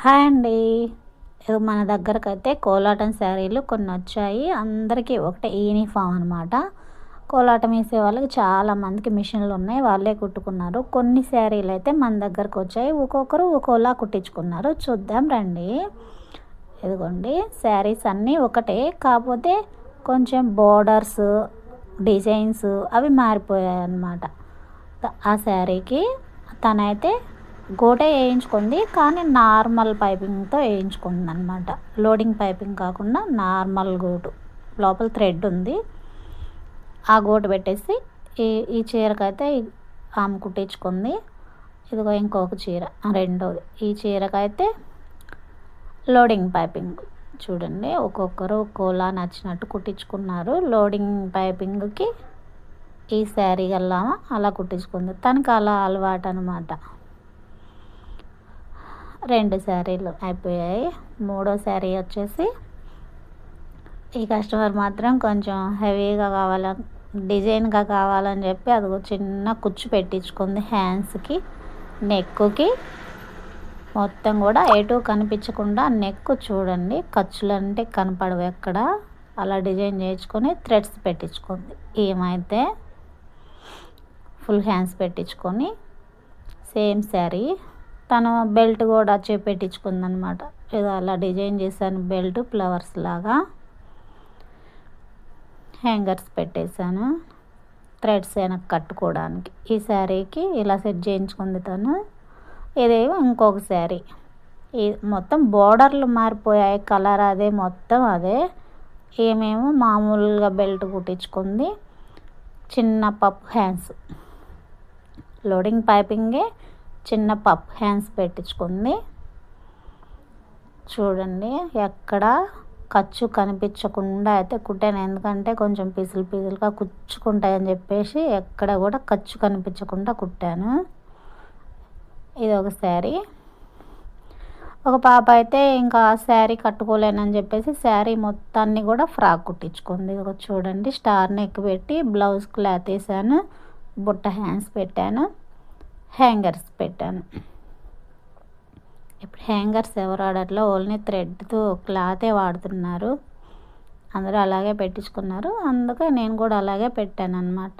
Hi అండి. ఇది మన దగ్గరకు అయితే కోలాటం శారీలు కొన్ని వచ్చాయి అందరికీ ఒకటే యూనిఫామ్ అనమాట కోలాటం వేసే వాళ్ళకి చాలా మందికి మిషన్లు ఉన్నాయి. వాళ్ళే కుట్టుకున్నారు. కొన్ని శారీలు అయితే మన దగ్గరకు వచ్చాయి ఒక్కొక్కరు ఒక్కోలా కుట్టించుకున్నారు. చూద్దాం రండి. ఇదిగోండి. శారీస్ అన్నీ ఒకటే. కాకపోతే కొంచెం బోర్డర్స్ డిజైన్స్ అవి మారిపోయాయి అన్నమాట ఆ శారీకి తనైతే గోటే వేయించుకుంది కానీ నార్మల్ పైపింగ్తో వేయించుకుంది అనమాట లోడింగ్ పైపింగ్ కాకుండా నార్మల్ గోటు. లోపల థ్రెడ్ ఉంది. ఆ గోటు పెట్టేసి ఈ ఈ చీరకైతే ఆమె కుట్టించుకుంది. ఇదిగో ఇంకొక చీర రెండోది. ఈ చీరకైతే లోడింగ్ పైపింగ్. చూడండి ఒక్కొక్కరు ఒక్కోలా నచ్చినట్టు కుట్టించుకున్నారు. లోడింగ్ పైపింగ్కి ఈ శారీ గల్లా అలా కుట్టించుకుంది. తనకు అలా అలవాటు అనమాట రెండు శారీలు అయిపోయాయి. మూడో శారీ వచ్చేసి ఈ కస్టమర్ మాత్రం కొంచెం హెవీగా కావాలని డిజైన్గా కావాలని చెప్పి అది చిన్న కుచ్చు పెట్టించుకుంది హ్యాండ్స్కి నెక్కుకి. మొత్తం కూడా ఎటు కనిపించకుండా నెక్ చూడండి ఖర్చులు అంటే కనపడవు ఎక్కడ. అలా డిజైన్ చేయించుకొని థ్రెడ్స్ పెట్టించుకుంది. ఏమైతే ఫుల్ హ్యాండ్స్ పెట్టించుకొని సేమ్ శారీ. తను బెల్ట్ కూడా చేపెట్టించుకుంది అనమాట ఏదో అలా డిజైన్ చేశాను బెల్ట్ ఫ్లవర్స్ లాగా. హ్యాంగర్స్ పెట్టేశాను థ్రెడ్స్ వెనక్కి కట్టుకోవడానికి. ఈ శారీకి ఇలా సెట్ చేయించుకుంది తను. ఇదేమో ఇంకొక శారీ. ఈ మొత్తం బోర్డర్లు మారిపోయాయి కలర్ అదే మొత్తం అదే. ఏమేమో మామూలుగా బెల్ట్ కుట్టించుకుంది. చిన్న పప్పు హ్యాండ్స్. లోడింగ్ పైపింగే చిన్న పప్ హ్యాండ్స్ పెట్టించుకుంది. చూడండి ఎక్కడ ఖర్చు కనిపించకుండా అయితే కుట్టాను. ఎందుకంటే కొంచెం పిసులు పీసులుగా కుచ్చుకుంటాయని చెప్పేసి ఎక్కడ కూడా ఖర్చు కనిపించకుండా కుట్టాను. ఇది ఒక శారీ. ఒక పాప అయితే ఇంకా శారీ కట్టుకోలేనని చెప్పేసి శారీ మొత్తాన్ని కూడా ఫ్రాక్ కుట్టించుకుంది. ఒక చూడండి స్టార్ నెక్ పెట్టి బ్లౌజ్ క్లాత్ వేసాను బుట్ట హ్యాండ్స్ పెట్టాను. హ్యాంగర్స్ పెట్టాను. ఇప్పుడు హ్యాంగర్స్ ఎవరు ఆడట్లో ఓన్లీ థ్రెడ్తో క్లాతే వాడుతున్నారు. అందరూ అలాగే పెట్టించుకున్నారు. అందుకే నేను కూడా అలాగే పెట్టాను అనమాట